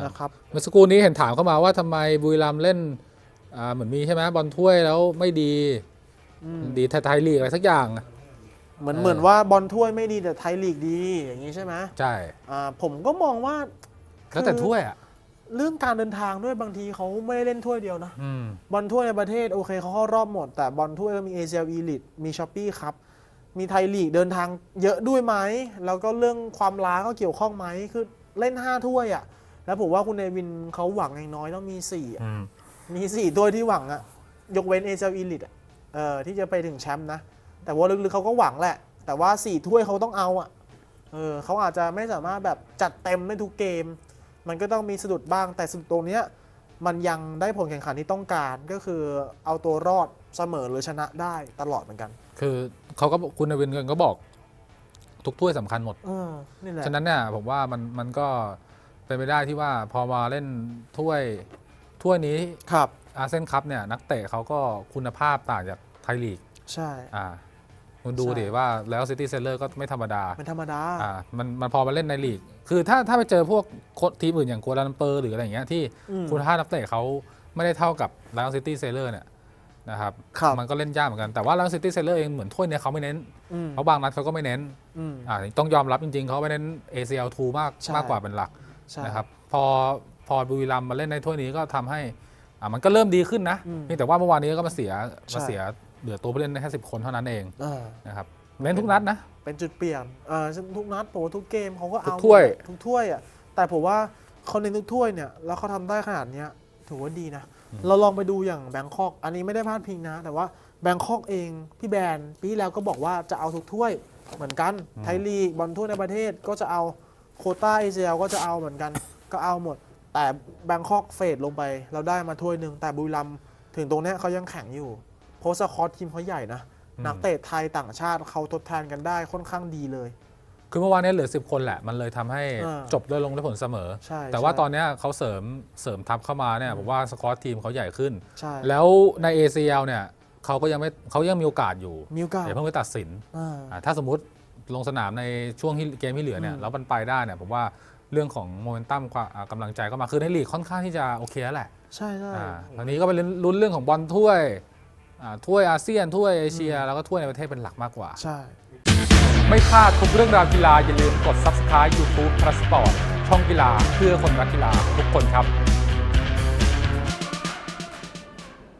ครับนะครับเมื่อสักครู่นี้เห็นถามเข้ามาว่าทำไมบุรีรัมย์เล่นอ่าเหมือนมีใช่ไหมบอลถ้วยแล้วไม่ดีอืมดีไทยลีกอะไรสักอย่างอะเหมือนเออเหมือนว่าบอลถ้วยไม่ดีแต่ไทยลีกดีอย่างนี้ใช่ไหมใช่อ่าผมก็มองว่าแล้วแต่ถ้วยอะเรื่องการเดินทางด้วยบางทีเขาไม่ได้เล่นถ้วยเดียวนะอืมบอลถ้วยในประเทศโอเคเขาเข้ารอบหมด แต่บอลถ้วยก็มี ACL Elite มีช้อปปี้ครับ มีไทยลีกเดินทางเยอะด้วยไหมแล้วก็เรื่องความล้าก็เกี่ยวข้องไหมคือเล่น5ถ้วยอะ่ะ แล้วผมว่าคุณเนวินเขาหวังอย่างน้อยต้องมี4อะอืมมี4ถ้วยที่หวังอะ่ะยกเว้น ACL Elite อะเออที่จะไปถึงแชมป์นะ แต่ว่าลึกๆเขาก็หวังแหละ แต่ว่า4ถ้วยเขาต้องเอาอะ่ะเออเขาอาจจะไม่สามารถแบบจัดเต็มได้ทุกเกม มันก็ต้องมีสะดุดบ้างแต่สะดุดตรงเนี้ยมันยังได้ผลแข่งขันที่ต้องการก็คือเอาตัวรอดเสมอหรือชนะได้ตลอดเหมือนกันคือเขาก็คุณนวินก็บอก ทุกถ้วยสำคัญหมด เออนี่แหละ ฉะนั้นเนี่ยผมว่ามันมันก็ เป็นไปได้ที่ว่าพอมาเล่นถ้วยถ้วยนี้ครับอาเซียนคัพเนี่ยนักเตะเขาก็คุณภาพต่างจากไทยลีกใช่อ่าคุณดูใช่ดิว่าแล้วซิตี้เซลเลอร์ก็ไม่ธรรมดาเป็นธรรมดาอ่ามันมันพอมาเล่นในลีก คือถ้าถ้าไปเจอพวกโค้ชทีมอื่นอย่างกัวลาลัมเปอร์หรืออะไรอย่างเงี้ยที่อืมคุณภาพนักเตะเขาไม่ได้เท่ากับแล้วซิตี้เซลเลอร์เนี่ยนะครับครับมันก็เล่นยากเหมือนกันแต่ว่าแล้วซิตี้เซลเลอร์เองเหมือนถ้วยเนี่ยเขาไม่เน้นอืมเพราะบางนัดเขาก็ไม่เน้นอืมอ่าต้องยอมรับจริงๆเขาไปเน้น ACL2 มากใช่มากกว่าเป็นหลัก ใช่ นะครับพอพอบุรีรัมย์มาเล่นในถ้วยนี้ก็ทำให้อ่ามันก็เริ่มดีขึ้นนะอืมเพียงแต่ว่าเมื่อวานนี้ก็มาเสียใช่ มาเสียเหลือตัวผู้เล่นได้แค่สิคนเท่านั้นเองเออนะครับเน้นทุกนัดนะ เป็นจุดเปลี่ยนเออทุกนัดผมว่าทุกเกมเขาก็ทุเอากถ้วย ทุกถ้วยอะแต่ผมว่าเขาในทุกถ้วยเนี่ยแล้วเขาทำได้ขนาดเนี้ยถือว่าดีนะ เราลองไปดูอย่างแบงคอกอันนี้ไม่ได้พลาดพิงนะ แต่ว่าแบงคอกเองพี่แบรนด์ปีที่แล้วก็บอกว่าจะเอาทุกถ้วยเหมือนกันไทยลีกบอลถ้วยในประเทศก็จะเอา โควต้าเอเชียก็จะเอาเหมือนกัน ก็เอาหมด แต่แบงคอกเฟดลงไป เราได้มาถ้วยหนึ่งแต่บุรีรัมย์ถึงตรงเนี้ยเขายังแข็งอยู่โพสคอตทีมเขาใหญ่นะ อืม นักเตะไทยต่างชาติเขาทดแทนกันได้ค่อนข้างดีเลย คือเมื่อวานนี้เหลือ 10 คนแหละ มันเลยทำให้เออจบด้วยลงด้วยผลเสมอ ใช่แต่ว่าใช่ ตอนเนี้ยเขาเสริมเสริมทัพเข้ามาเนี่ยผมว่าสกอตทีมเขาใหญ่ขึ้น ใช่แล้วใน ACL เนี่ยเขาก็ยังไม่เขายังมีโอกาสอยู่มิวกาอย่าเพิ่งไปตัดสินอ่า อ่าถ้าสมมุติ ลงสนามในช่วงที่เกมที่เหลือเนี่ยอืมแล้วมันไปได้เนี่ยผมว่าเรื่องของโมเมนตัมความอ่ากำลังใจก็มาคือในลีกค่อนข้างที่จะโอเคแล้วแหละใช่ใช่อ่าตอนนี้ก็ไปลุ้นเรื่องของบอลถ้วยอ่าถ้วยอาเซียนถ้วยเอเชีย แล้วก็ถ้วยในประเทศเป็นหลักมากกว่า ใช่ ไม่พลาดทุกเรื่องราวกีฬาอย่าลืมกด subscribe YouTube p l u s Sport ช่องกีฬาเพื่อคนรักกีฬาทุกคนครับ